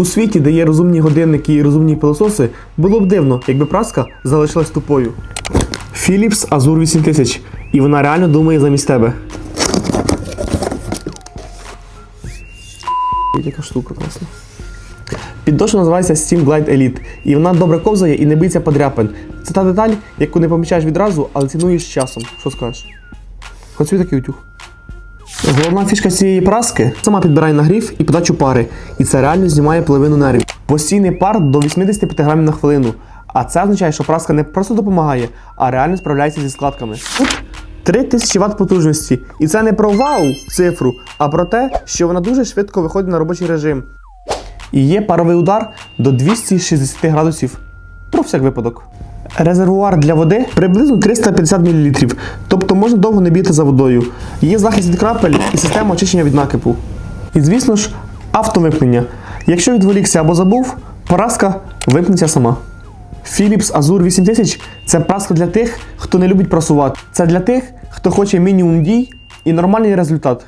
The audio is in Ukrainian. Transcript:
У світі, де є розумні годинники і розумні пилососи, було б дивно, якби праска залишилась тупою. Philips Azur 8000. І вона реально думає замість тебе. Яка штука класна. Піддошва називається Steam Glide Elite, і вона добре ковзає і не биться подряпин. Це та деталь, яку не помічаєш відразу, але цінуєш часом. Що скажеш? Хоч такий утюг. Головна фішка цієї праски сама підбирає нагрів і подачу пари, і це реально знімає половину нервів. Постійний пар до 85 грамів на хвилину. А це означає, що праска не просто допомагає, а реально справляється зі складками. Тут 3000 Вт потужності. І це не про вау цифру, а про те, що вона дуже швидко виходить на робочий режим. І є паровий удар до 260 градусів. Про всяк випадок. Резервуар для води приблизно 350 мл, тобто можна довго не бігти за водою. Є захист від крапель і система очищення від накипу. І звісно ж, автовимкнення. Якщо відволікся або забув, поразка вимкнеться сама. Philips Azur 8000 це праска для тих, хто не любить прасувати. Це для тих, хто хоче мінімум дій і нормальний результат.